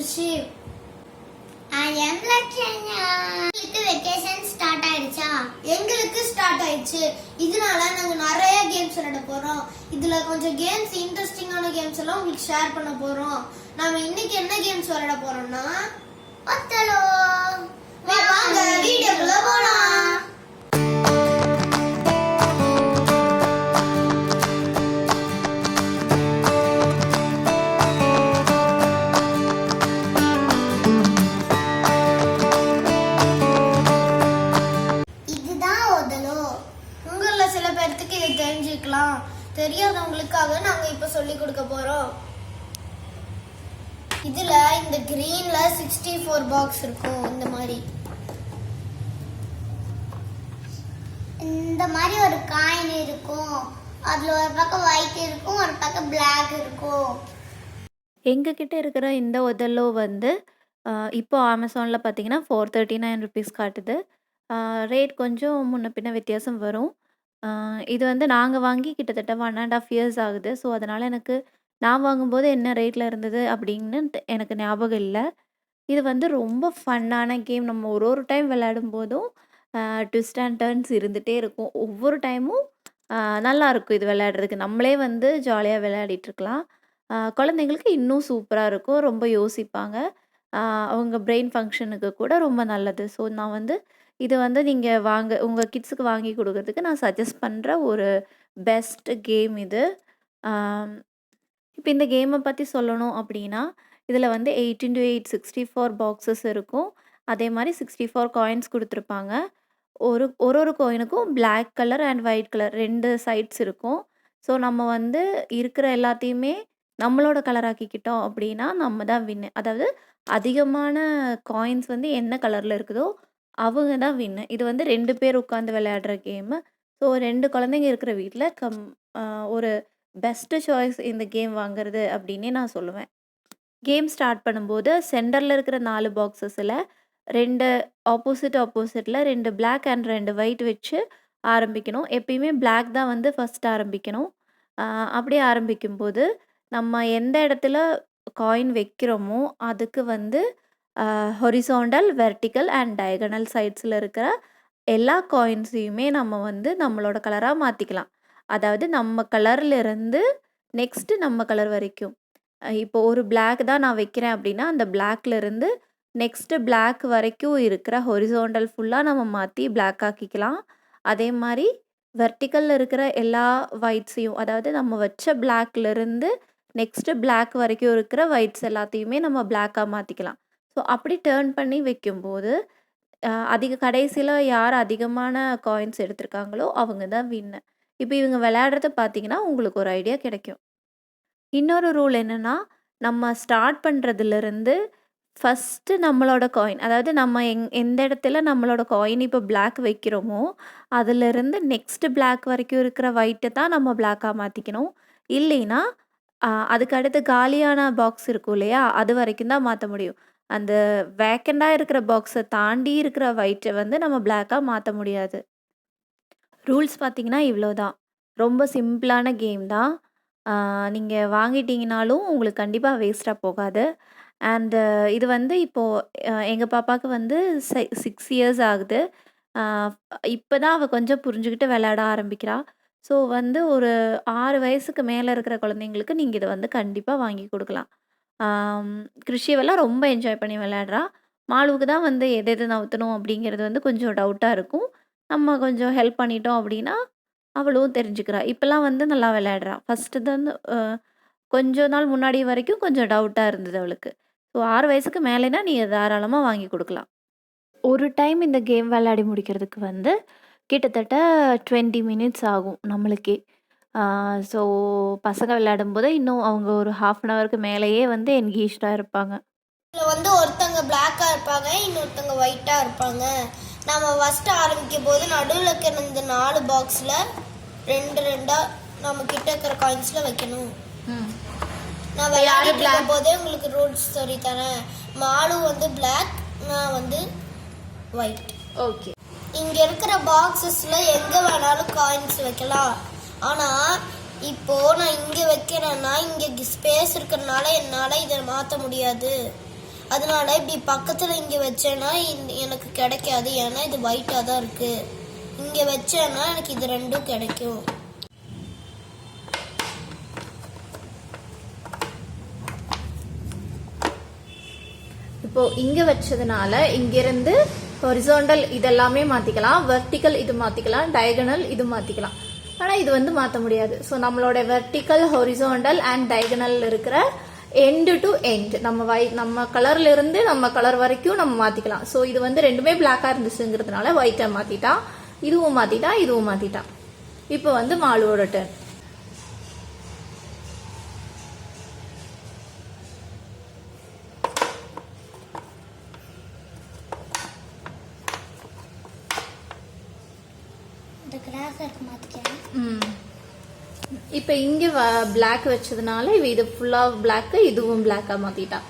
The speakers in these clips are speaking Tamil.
Krishi I am vacation start ஆயிடுச்சா? எங்களுக்கு ஸ்டார்ட் ஆயிடுச்சு. இதனால நாங்க நிறைய கேம்ஸ் விளையாட போறோம். இதுல கொஞ்சம் கேம்ஸ் இன்ட்ரெஸ்டிங்கான கேம்ஸ் எல்லாம் உங்களுக்கு ஷேர் பண்ண போறோம். நாம இன்னைக்கு என்ன கேம்ஸ் விளையாட போறோம்னா ஒத்தலோ. வாங்க வீடியோக்குள்ள போலாம். தெரியாதவங்களுக்காக நாங்க இப்ப சொல்லி கொடுக்க போறோம். இதுல இந்த கிரீன்ல சிக்ஸ்டி ஃபோர் பாக்ஸ் இருக்கும் இந்த மாதிரி. இந்த மாதிரி ஒரு காயின் இருக்கும். அதுல ஒரு பக்கம் ஒயிட் இருக்கும் ஒரு பக்கம் பிளாக் இருக்கும். எங்ககிட்ட இருக்கிற இந்த ஒதல்லோ வந்து இப்போ அமேசானில் பார்த்தீங்கன்னா ஃபோர் தேர்ட்டி நைன் ருபீஸ் காட்டுது ரேட் கொஞ்சம் முன்ன பின்ன வித்தியாசம் வரும். இது வந்து நாங்கள் வாங்கி கிட்டத்தட்ட ஒன் அண்ட் ஆஃப் இயர்ஸ் ஆகுது. ஸோ அதனால் எனக்கு நான் வாங்கும்போது என்ன ரேட்டில் இருந்தது அப்படின்னு எனக்கு ஞாபகம் இல்லை. இது வந்து ரொம்ப ஃபன்னான கேம் நம்ம ஒரு ஒரு டைம் விளையாடும் போதும் ட்விஸ்ட் அண்ட் டர்ன்ஸ் இருந்துகிட்டே இருக்கும். ஒவ்வொரு டைமும் நல்லா இருக்கும் இது விளையாடுறதுக்கு. நம்மளே வந்து ஜாலியாக விளையாடிட்டுருக்கலாம் குழந்தைங்களுக்கு இன்னும் சூப்பராக இருக்கும். ரொம்ப யோசிப்பாங்க. அவங்க பிரெயின் ஃபங்க்ஷனுக்கு கூட ரொம்ப நல்லது. ஸோ நான் வந்து இது வந்து நீங்கள் வாங்க உங்கள் கிட்ஸுக்கு வாங்கி கொடுக்கறதுக்கு நான் சஜஸ்ட் பண்ணுற ஒரு பெஸ்ட் கேம் இது. இப்போ இந்த கேமை பற்றி சொல்லணும் அப்படின்னா இதில் வந்து eight into eight sixty four boxes இருக்கும். அதே மாதிரி சிக்ஸ்டி ஃபோர் காயின்ஸ் கொடுத்துருப்பாங்க. ஒரு ஒரு ஒரு கோயினுக்கும் black colour and white colour ரெண்டு சைட்ஸ் இருக்கும். ஸோ நம்ம வந்து இருக்கிற எல்லாத்தையுமே நம்மளோட கலர் ஆக்கிக்கிட்டோம் அப்படின்னா நம்ம தான் வின்னு அதாவது அதிகமான காயின்ஸ் வந்து என்ன கலரில் இருக்குதோ அவங்க தான் வின்னு இது வந்து ரெண்டு பேர் உட்காந்து விளையாடுற கேமு ஸோ ரெண்டு குழந்தைங்க இருக்கிற வீட்டில் கம் ஒரு பெஸ்ட்டு சாய்ஸ் இந்த கேம் வாங்குறது அப்படின்னே நான் சொல்லுவேன். கேம் ஸ்டார்ட் பண்ணும்போது சென்டரில் இருக்கிற நாலு பாக்ஸஸில் ரெண்டு ஆப்போசிட் ஆப்போசிட்டில் ரெண்டு பிளாக் அண்ட் ரெண்டு ஒயிட் வச்சு ஆரம்பிக்கணும். எப்பயுமே பிளாக் தான் வந்து ஃபர்ஸ்ட் ஆரம்பிக்கணும். அப்படியே ஆரம்பிக்கும்போது நம்ம எந்த இடத்துல காயின் வைக்கிறோமோ அதுக்கு வந்து ஹொரிசோண்டல் வெர்டிக்கல் அண்ட் டயகனல் சைட்ஸில் இருக்கிற எல்லா காயின்ஸையுமே நம்ம வந்து நம்மளோட கலராக மாற்றிக்கலாம் அதாவது நம்ம கலர்லேருந்து நெக்ஸ்ட்டு நம்ம கலர் வரைக்கும். இப்போ ஒரு பிளாக் தான் நான் வைக்கிறேன் அப்படின்னா அந்த பிளாக்லேருந்து இருந்து நெக்ஸ்ட்டு பிளாக் வரைக்கும் இருக்கிற ஹொரிசோண்டல் ஃபுல்லாக நம்ம மாற்றி பிளாக் ஆக்கிக்கலாம். அதே மாதிரி வெர்டிக்கலில் இருக்கிற எல்லா ஒயிட்ஸையும் அதாவது நம்ம வச்ச பிளாக்லேருந்து இருந்து நெக்ஸ்ட்டு பிளாக் வரைக்கும் இருக்கிற ஒயிட்ஸ் எல்லாத்தையுமே நம்ம பிளாக்காக மாற்றிக்கலாம் ஸோ அப்படி டேர்ன் பண்ணி வைக்கும்போது அதிக கடைசியில் யார் அதிகமான காயின்ஸ் எடுத்திருக்காங்களோ அவங்க தான் வின்னு இப்போ இவங்க விளையாடுறத பார்த்தீங்கன்னா உங்களுக்கு ஒரு ஐடியா கிடைக்கும். இன்னொரு ரூல் என்னன்னா நம்ம ஸ்டார்ட் பண்ணுறதுலேருந்து ஃபஸ்ட்டு நம்மளோட காயின் அதாவது நம்ம எங் எந்த இடத்துல நம்மளோட காயின் இப்போ பிளாக் வைக்கிறோமோ அதுலேருந்து நெக்ஸ்ட் பிளாக் வரைக்கும் இருக்கிற ஒயிட்டை தான் நம்ம பிளாக்காக மாற்றிக்கணும் இல்லைன்னா அதுக்கு அடுத்து காலியான பாக்ஸ் இருக்கும் இல்லையா அது வரைக்கும் தான் மாற்ற முடியும். அந்த வேக்கண்டாக இருக்கிற பாக்ஸை தாண்டி இருக்கிற ஒயிட்டை வந்து நம்ம பிளாக்காக மாற்ற முடியாது. ரூல்ஸ் பார்த்தீங்கன்னா இவ்வளோ தான் ரொம்ப சிம்பிளான கேம் தான். நீங்கள் வாங்கிட்டீங்கனாலும் உங்களுக்கு கண்டிப்பாக வேஸ்ட்டாக போகாது. அண்டு இது வந்து இப்போது எங்கள் பாப்பாவுக்கு வந்து சிக்ஸ் இயர்ஸ் ஆகுது. இப்போ தான் அவள் கொஞ்சம் புரிஞ்சுக்கிட்டு விளையாட ஆரம்பிக்கிறாள் ஸோ வந்து ஒரு ஆறு வயசுக்கு மேலே இருக்கிற குழந்தைங்களுக்கு நீங்கள் இதை வந்து கண்டிப்பாக வாங்கி கொடுக்கலாம். ஆம், கிருஷிவெல்லாம் ரொம்ப என்ஜாய் பண்ணி விளையாடுறா. மாலுவுக்கு தான் வந்து எது எது நவுத்தணும் அப்படிங்கிறது வந்து கொஞ்சம் டவுட்டாக இருக்கும். நம்ம கொஞ்சம் ஹெல்ப் பண்ணிட்டோம் அப்படின்னா அவளும் தெரிஞ்சுக்கிறா. இப்போல்லாம் வந்து நல்லா விளையாடுறா. ஃபஸ்ட்டு தான் கொஞ்சம் கொஞ்ச நாள் முன்னாடி வரைக்கும் கொஞ்சம் டவுட்டாக இருந்தது அவளுக்கு. ஸோ ஆறு வயசுக்கு மேலேனா நீங்கள் தாராளமாக வாங்கி கொடுக்கலாம். ஒரு டைம் இந்த கேம் விளையாடி முடிக்கிறதுக்கு வந்து கிட்டத்தட்ட டுவெண்ட்டி மினிட்ஸ் ஆகும் நம்மளுக்கே. ஸோ பசங்க விளையாடும்போது இன்னும் அவங்க ஒரு ஹாஃப் அன் ஹவருக்கு மேலேயே வந்து என்கேஜ்டாக இருப்பாங்க. இதுல வந்து ஒருத்தங்க பிளாக்கா இருப்பாங்க இன்னொருத்தங்க ஒயிட்டா இருப்பாங்க. நம்ம ஃபர்ஸ்ட் ஆரம்பிக்கும் போது நடுவில் இந்த நாலு பாக்ஸ்ல ரெண்டு ரெண்டா நம்ம கிட்ட இருக்கிற காயின்ஸ்ல வைக்கணும். நான் விளையாடிட்டு போதே உங்களுக்கு ரூல்ஸ் சொல்லி தரேன். மாலு வந்து பிளாக் நான் வந்து ஒயிட் ஓகே இங்க இருக்கிற பாக்ஸஸ்ல எங்க வேணாலும் காயின்ஸ் வைக்கலாம். ஆனா இப்போ நான் இங்க வைக்கிறேன்னா இங்க ஸ்பேஸ் இருக்கிறதுனால என்னால இதை மாத்த முடியாது. அதனால இப்படி பக்கத்தில் இங்கே வச்சேன்னா எனக்கு கிடைக்காது. ஏன்னா இது ஒயிட்டாக தான் இருக்கு. இங்கே வச்சேன்னா எனக்கு இது ரெண்டும் கிடைக்கும். இப்போ இங்க வச்சதுனால இங்கிருந்து ஹொரிசோண்டல் இதெல்லாமே மாத்திக்கலாம். வெர்டிக்கல் இது மாத்திக்கலாம். டயகனல் இது மாத்திக்கலாம். ஆனால் இது வந்து மாற்ற முடியாது. ஸோ நம்மளோட வெர்டிக்கல் ஹொரிசோண்டல் அண்ட் டைகனல் இருக்கிற எண்டு டு எண்ட் நம்ம வை நம்ம கலர்ல இருந்து நம்ம கலர் வரைக்கும் நம்ம மாத்திக்கலாம். ஸோ இது வந்து ரெண்டுமே பிளாக்கா இருந்துச்சுங்கிறதுனால ஒயிட்டை மாத்திட்டா இதுவும் மாத்திட்டா இதுவும் மாத்திட்டா. இப்போ வந்து மாலுவோட டர்ன் இப்போ இங்கே பிளாக் வச்சதுனால இவ இது ஃபுல்லாக பிளாக் இதுவும் பிளாக்காக மாற்றிட்டான்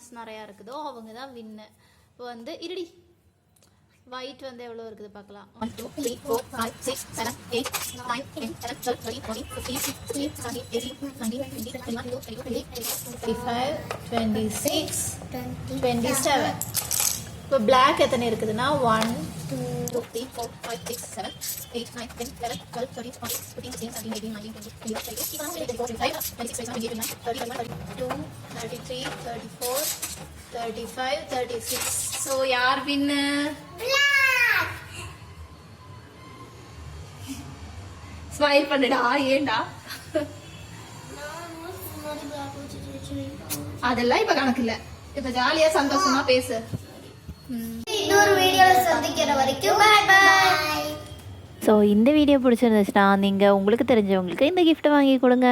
காயின்ஸ் நிறையா இருக்குதோ. அவங்க தான் வின்னு இப்போ வந்து இருடி. ஒயிட் வந்து எவ்வளோ இருக்குது பார்க்கலாம். One two three four five six seven eight nine ten eleven twelve twenty twenty fifteen sixteen seventeen eighteen nineteen twenty twenty one twenty twenty twenty five twenty six twenty seven இப்போ பிளாக் எத்தனை இருக்குதுன்னா? One two three four five six seven eight nine ten eleven twelve twenty one fifteen sixteen seventeen eighteen nineteen twenty twenty four five twenty six twenty seven thirty thirty two thirty three thirty four thirty five thirty six so யார் வின்னு ஸ்மைல் பண்ணுடா ஏண்டா அதெல்லாம் இப்ப கணக்கு இல்ல. இப்ப ஜாலியா சந்தோஷமா பேசு. இன்னொரு வீடியோவில் சந்திக்கிற வரைக்கும் பாய் பாய் ஸோ இந்த வீடியோ பிடிச்சிருந்துச்சுன்னா நீங்கள் உங்களுக்கு தெரிஞ்சவங்களுக்கு இந்த கிஃப்ட்டை வாங்கி கொடுங்க.